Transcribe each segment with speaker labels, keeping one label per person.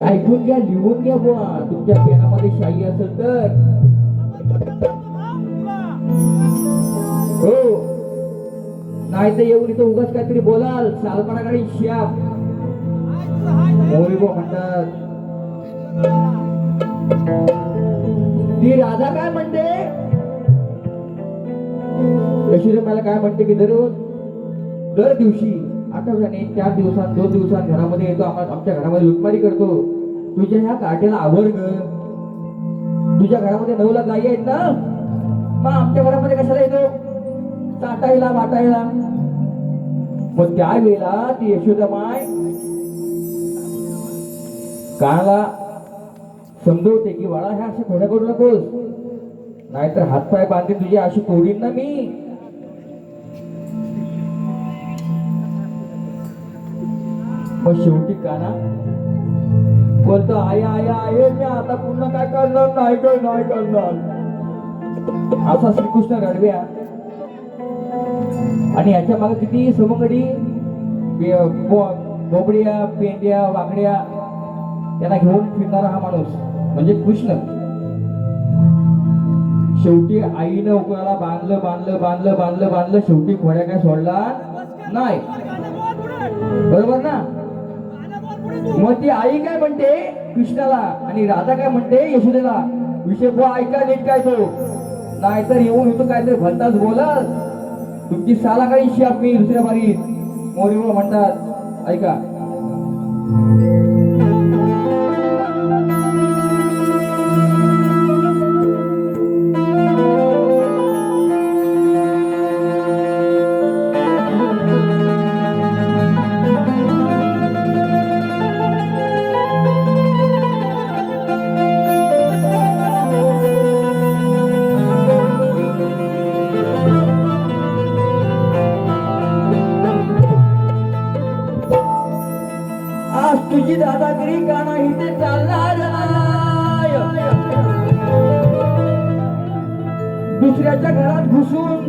Speaker 1: ऐकून घ्या लिहून घ्या बुवा. तुमच्या पेनामध्ये शाही असेल तर. हो. नाही तर येऊन इथं उगाच काहीतरी बोलाल. सालपणाकडे श्याप मोरी बुवा म्हणतात. ती राधा काय म्हणते? यशोदा मला काय म्हणते की दररोज दर दिवशी. आठवड्याने चार दिवसात दोन दिवसात घरामध्ये येतो. आमच्या घरामध्ये लुटमारी करतो. तुझ्या ह्या काट्याला आवड ग. तुझ्या घरामध्ये नऊ लाख गायी आहेत ना? मग आमच्या घरामध्ये कशाला येतो? चाटायला वाटायला. मग त्यावेळेला ती यशोदा माय कानाला समजवते की बाळा ह्या अशा थोड्या करू नकोस. नाहीतर हातपाय बांधते तुझी अशी तोडीन ना मी. मग शेवटी काना बोलतो आया आया आहे मी आता पुन्हा काय करणार? नाही कर नाही करणार. असा श्रीकृष्ण रडव्या. आणि याच्या मागे किती समगडी बोबड्या पेंड्या वाकड्या त्यांना घेऊन फिरणारा हा माणूस म्हणजे कृष्ण. शेवटी आईनं उकळाला बांधलं बांधलं बांधलं बांधलं बांधलं शेवटी खोड्या काय सोडला? नाही. बरोबर ना? मग ती आई काय म्हणते? कृष्णाला आणि राधा काय म्हणते? यशोदेला विषय बुवा ऐका नीट काय तो. नाहीतर येऊन येतो काहीतरी भलताच बोलत तुमची साला काही शियाप मी दुसऱ्या बारीत मोरी म्हणतात. ऐका. दुसऱ्याच्या घरात घुसून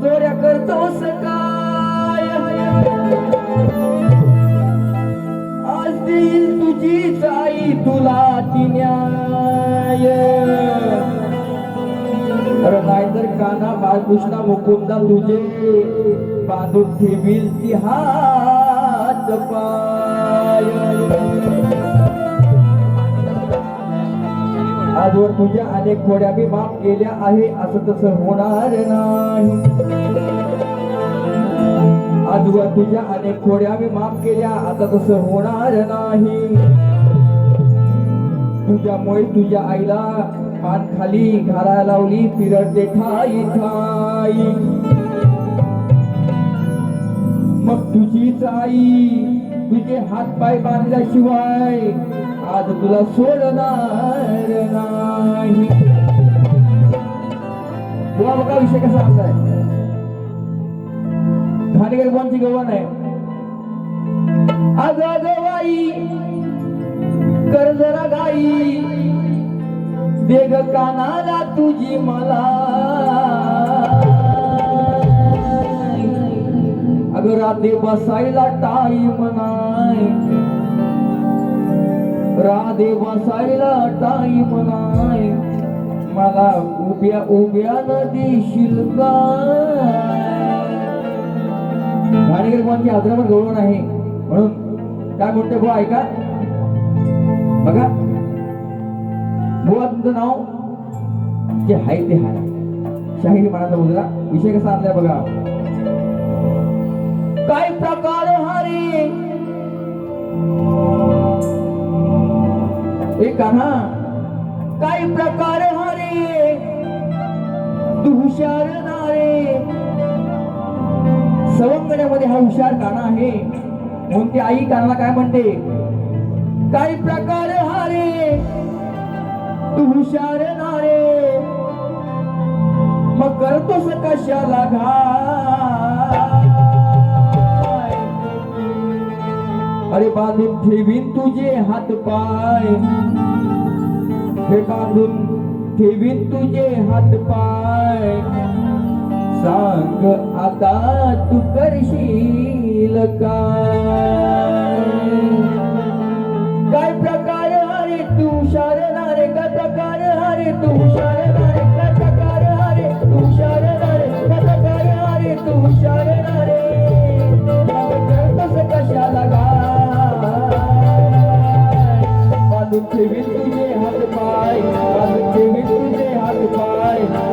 Speaker 1: चोऱ्या करतो काय आज देईल तुझी आई तुला तिन्याय नाहीतर काना बाळकृष्णा मुकुंदा तुझे बांधून ठेवील ती हात पाय. आजवर तुझ्या अनेक खोड्या मी माफ केल्या आहे. असं तसं होणार नाही. आजवर तुझ्या अनेक खोड्या मी माफ केल्या आता तसं होणार नाही. तुझ्यामुळे तुझ्या आईला मान खाली घाला लावली तिरडते ठाई ठाई. मग तुझीच आई तुझे हात पाय बांधल्याशिवाय आज तुला सोडणार नाही. तुला बघा विषय कसा आमचा घाणेकर कोणची गव्हाण आहे? अग गवाई कर जरा गाई. देग कानाला तुझी मला. अगं राधे बसायला टाईम नाही. राधे बसायला टाईम नाही मला उभ्या उभ्या देशील का घाणेकर कोणची गौरव आहे म्हणून काय म्हणते बुवा ऐका. बघा. बुवा तुमचं नाव? जे हाय ते हाय शाहीर मनाचा मुलगा. विषय कसा आणलाय बघा. काय प्रकार हरी? एक कान्हा काय प्रकार हरे तू हुशार नारे. सवंगड्यामध्ये हा हुशार काना आहे. म्हणून ती आई कानाला काय म्हणते? काय प्रकार हारे तू हुशार नारे. मग करतोस कशाला घा अरे बांधून ठेवीन तुझे हात पाय हे बांधून ठेवीन तुझे हात पाय सांग आता तू करशील काय? प्रकार हरे तू शारणार काय प्रकार हरे तू शार ठेवी तुझे हात पाय हात ठेवी तुझे हात पाय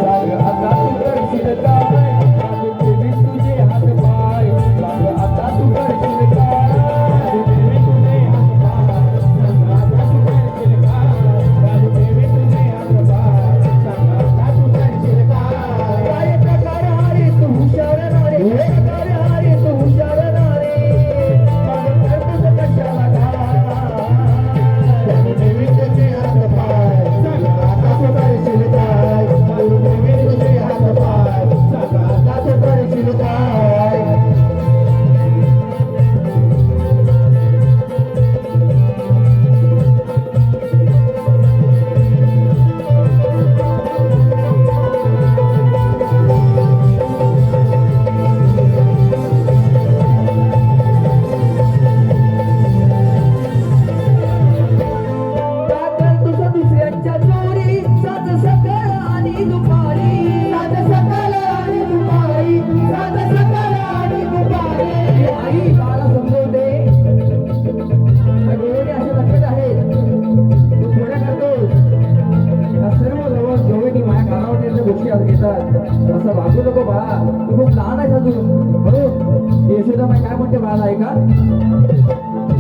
Speaker 1: विचार घेतात असं वागू नको बा. तू खूप लहान आहे अजून. बरोबर यशोदा काय म्हणते बाळा ऐका.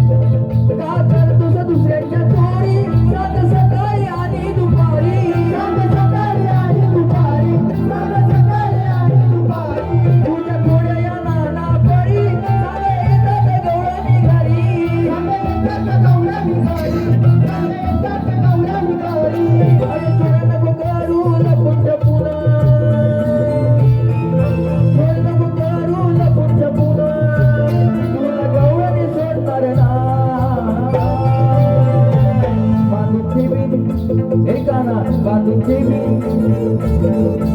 Speaker 1: बांधूचे मी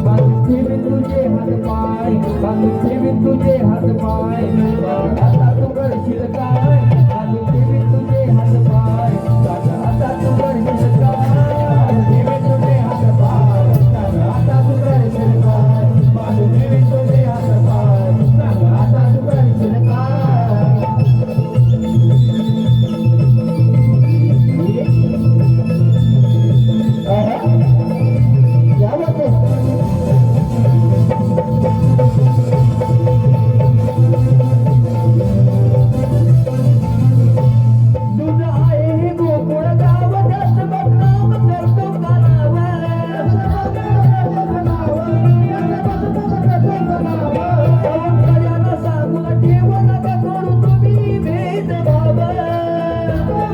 Speaker 1: बांधूचे मी तुझे हात पाय. बांधूचे मी तुझे हात पाय. आता तू करशील काय?